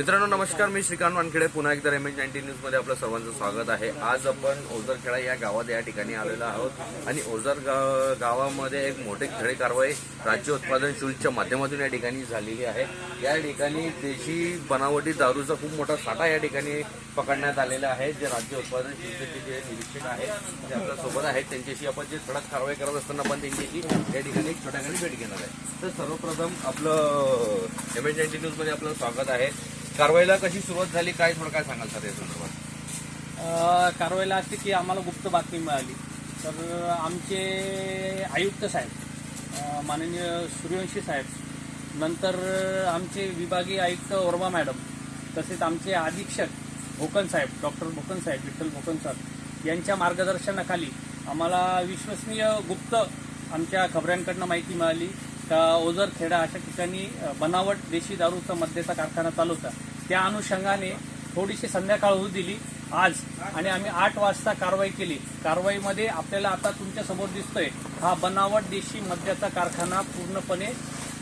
मित्रांनो नमस्कार मी श्रीकांत वानखेडे. पुन्हा एकदा एम एच नाईन्टी न्यूजमध्ये आपलं सर्वांचं स्वागत आहे. आज आपण ओझरखेडा या गावात या ठिकाणी आलेलो आहोत आणि ओझर गा- गावामध्ये एक मोठी खेळी कारवाई राज्य उत्पादन शुल्कच्या माध्यमातून या ठिकाणी झालेली आहे. या ठिकाणी देशी बनावटी दारूचा खूप मोठा साठा या ठिकाणी पकडण्यात आलेला आहे जे राज्य उत्पादन शुल्कचे जे निरीक्षक आहेत ते आपल्यासोबत आहेत त्यांच्याशी आपण जे कडक कारवाई करत असताना आपण त्यांच्याशी या ठिकाणी एक भेट घेणार आहे. तर सर्वप्रथम आपलं एम एच नाईन्टी न्यूजमध्ये आपलं स्वागत आहे. कारवाईला कशी सुरुवात झाली? काय थोडं काय सांगाल सर या संदर्भात? कारवाईला असते की आम्हाला गुप्त बातमी मिळाली. तर आमचे आयुक्त साहेब माननीय सूर्यवंशी साहेब नंतर आमचे विभागीय आयुक्त वर्मा मॅडम तसेच आमचे अधीक्षक भोकन साहेब डॉक्टर भोकन साहेब विठ्ठल भोकन सर यांच्या मार्गदर्शनाखाली आम्हाला विश्वसनीय गुप्त आमच्या खबऱ्यांकडनं माहिती मिळाली. का ओझरखेडा अशा ठिकाणी बनावट देशी दारूचा मद्याचा कारखाना चालू होता. त्या अनुषंगाने थोडीशी संध्याकाळ होऊ दिली आज आणि आम्ही आठ वाजता कारवाई केली. कारवाईमध्ये आपल्याला आता तुमच्यासमोर दिसतोय हा बनावट देशी मद्याचा कारखाना पूर्णपणे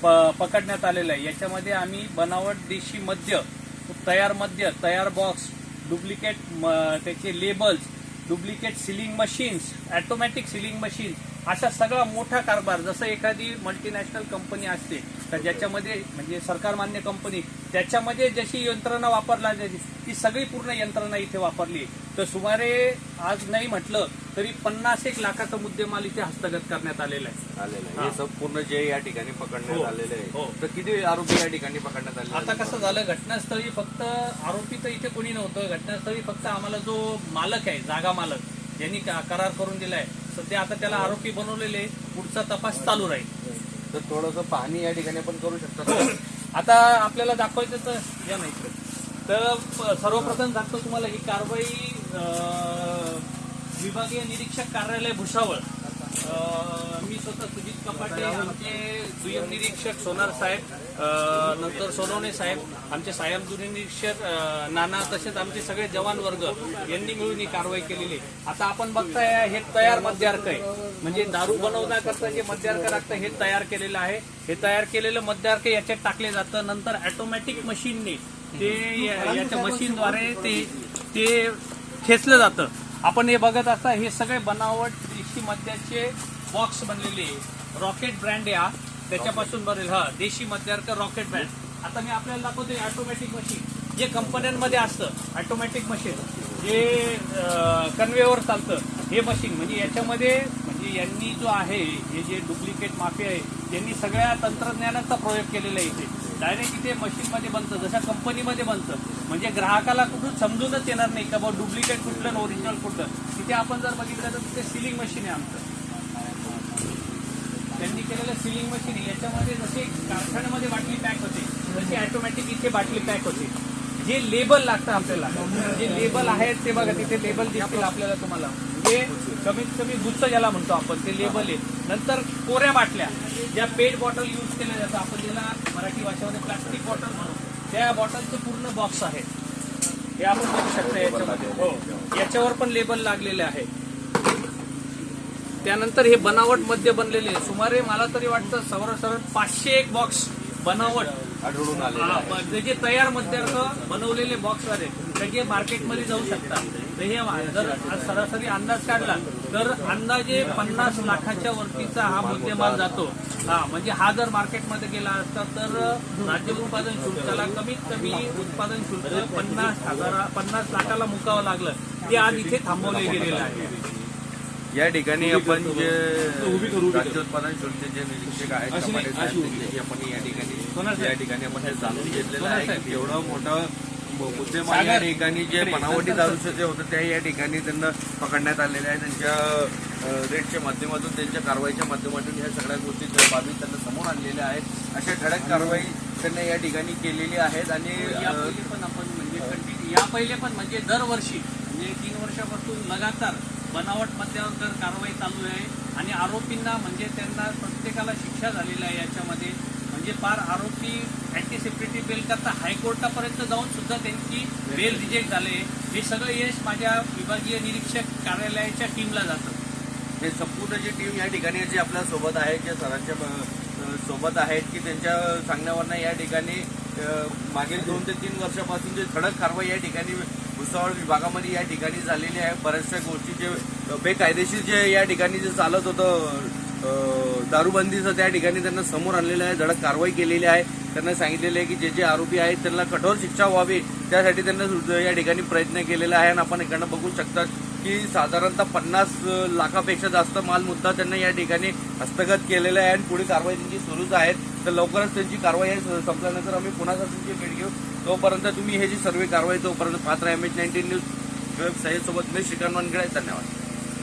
प- पकडण्यात आलेला आहे. याच्यामध्ये आम्ही बनावट देशी मद्य तयार मद्य तयार बॉक्स डुप्लिकेट त्याचे labels duplicate sealing machines automatic sealing machine अशा सगळा मोठा कारभार जसं एखादी मल्टीनॅशनल कंपनी असते तर ज्याच्यामध्ये म्हणजे सरकारमान्य कंपनी त्याच्यामध्ये जशी यंत्रणा वापरला जाते ती सगळी पूर्ण यंत्रणा इथे वापरली. तर सुमारे आज नाही म्हटलं तरी पन्नास एक लाखाचा मुद्देमाल इथे हस्तगत करण्यात आलेला आहे. आलेलं आहे. हे सब पूर्ण जे या ठिकाणी पकडण्यात हो. आलेले हो. आहे तर किती आरोपी या ठिकाणी पकडण्यात आले आता कसं झालं घटनास्थळी फक्त आरोपी तर इथे कोणी नव्हतं. घटनास्थळी फक्त आम्हाला जो मालक आहे जागा मालक यांनी का- करार करून दिलाय. सध्या आता त्याला आरोपी बनवलेले पुढचा तपास चालू राहील. तर थोडंसं पाहणी या ठिकाणी आपण करू शकतो. आता आपल्याला दाखवायचं तर या नाही. तर प- सर्वप्रथम दाखवतो तुम्हाला ही कारवाई अं, विभागीय निरीक्षक कार्यालय भुसावळ. मी स्वतः सुजित कपाटे आमचे दुय्यम निरीक्षक सोनार साहेब नंतर सोनवणे साहेब आमचे सायम दुय्यम निरीक्षक नाना तसेच आमचे सगळे जवान वर्ग यांनी मिळून ही कारवाई केलेली आहे. आता आपण बघताय हे तयार मद्यार्क आहे. म्हणजे दारू बनवण्याकरता जे मद्यार्क लागतं हे तयार केलेलं आहे. हे तयार केलेलं मद्यार्क याच्यात टाकले जातं. नंतर ऑटोमॅटिक मशीनने ते याच्या मशीनद्वारे ते ते खेचलं जातं. आपण हे बघत असता हे सगळे बनावट देशी मद्याचे बॉक्स बनलेले रॉकेट ब्रँड या. त्याच्यापासून बनेल हा देशी मद्यार्थ रॉकेट ब्रँड आता मी आपल्याला दाखवतो ऑटोमॅटिक मशीन जे कंपन्यांमध्ये असतं ऑटोमॅटिक मशीन जे कन्वेवर चालतं हे मशीन म्हणजे याच्यामध्ये म्हणजे यांनी जो आहे हे जे डुप्लिकेट माफी आहे त्यांनी सगळ्या तंत्रज्ञानाचा प्रयोग केलेला आहे इथे. डायरेक्ट इथे मशीनमध्ये बनतं जशा कंपनीमध्ये बनतं. म्हणजे ग्राहकाला कुठून समजूनच येणार नाही का बाबा डुप्लिकेट कुठलं ओरिजिनल कुठलं. तिथे आपण जर बघितलं तर तिथे सिलिंग मशीन आहे आमचं. त्यांनी केलेलं सिलिंग मशीन आहे. याच्यामध्ये जसे कारखान्यामध्ये बाटली पॅक होते तशी ऑटोमॅटिक इथे बाटली पॅक होते. जे लेबल लागतं आपल्याला जे लेबल आहेत ते बघा तिथे लेबल दिसतील आपल्याला तुम्हाला. हे कमीत कमी गुच्छ ज्याला म्हणतो आपण ते लेबल आहे. नंतर कोऱ्या बाटल्या ज्या पेट बॉटल यूज केल्या जातात. आपण ज्याला मराठी भाषेमध्ये प्लास्टिक बॉटल म्हणतो त्या बॉटलचे पूर्ण बॉक्स आहेत. हे आपण बघू शकता याच्यामध्ये. हो. याच्यावर पण लेबल लागलेले आहे. त्यानंतर हे बनावटमध्ये बनलेले सुमारे मला तरी वाटतं सरळ सरळ पाचशे एक बॉक्स बनावट. आढळून आले जे तयार मद्यार्थ बनवलेले बॉक्स आहे त्याचे मार्केटमध्ये जाऊ शकतात तर हे जर सरासरी अंदाज काढला तर अंदाजे पन्नास लाखाच्या वरतीचा हा मुद्देमाल जातो. हा म्हणजे हा जर मार्केटमध्ये गेला असता तर राज्य उत्पादन शुल्काला कमीत कमी उत्पादन शुल्क पन्नास हजारा पन्नास लाखाला मुकावं लागलं. ते आज इथे थांबवले गेलेलं आहे. या ठिकाणी आपण जे राज्य उत्पादन शुल्क जे निरीक्षक आहेत कपाटे साहेब, त्यांच्याशी आपण या ठिकाणी या ठिकाणी आपण हे जाणून घेतलेलं आहे की एवढं मोठं मुद्देमाल या ठिकाणी जे बनावटी दारूचं जे होतं ते या ठिकाणी त्यांना पकडण्यात आलेले आहे. त्यांच्या रेटच्या माध्यमातून त्यांच्या कारवाईच्या माध्यमातून ह्या सगळ्या गोष्टी बाबी त्यांना समोर आणलेल्या आहेत. अशा ठळक कारवाई त्यांनी या ठिकाणी केलेली आहेत आणि पहिले पण आपण म्हणजे कंटिन्यू या पहिले पण म्हणजे दरवर्षी म्हणजे तीन वर्षापासून लगातार बनावट मद्यावर कारवाई चालू आहे आणि आरोपींना म्हणजे त्यांना प्रत्येकाला शिक्षा झालेली आहे याच्यामध्ये. म्हणजे फार आरोपी अँटीसिपेटरी बेल करता हायकोर्टापर्यंत जाऊन सुद्धा त्यांची बेल रिजेक्ट झाले. हे सगळं यश माझ्या विभागीय निरीक्षक कार्यालयाच्या टीमला जातं. हे संपूर्ण जी टीम या ठिकाणी जी आपल्यासोबत आहे जे सरांच्या सोबत आहेत की त्यांच्या सांगण्यावरनं या ठिकाणी मागील दोन ते तीन वर्षापासून जे धडक कारवाई या ठिकाणी भुसावळ विभागामध्ये या ठिकाणी झालेली आहे. बऱ्याचशा गोष्टी जे बेकायदेशीर जे या ठिकाणी जे चालत होतं दारूबंदीचं त्या ठिकाणी त्यांना समोर आणलेलं आहे. धडक कारवाई केलेली आहे. त्यांना सांगितलेलं आहे की जे जे आरोपी आहेत त्यांना कठोर शिक्षा व्हावी. त्यासाठी त्यांना या ठिकाणी प्रयत्न केलेला आहे आणि आपण इकडनं बघू शकतात. की साधारणतः पन्नास लाखापेक्षा जास्त माल मुद्दा त्यांना या ठिकाणी हस्तगत केलेला आहे आणि पुढे कारवाई त्यांची सुरूच आहे. तर लवकरच त्यांची कारवाई संपल्यानंतर आम्ही पुन्हा तुमची भेट घेऊ. तोपर्यंत तुम्ही हे जी सर्व कारवाई तोपर्यंत पात्र एम एच नाईन्टीन न्यूज सह्यद मी श्रीकांत वानखेडे. धन्यवाद.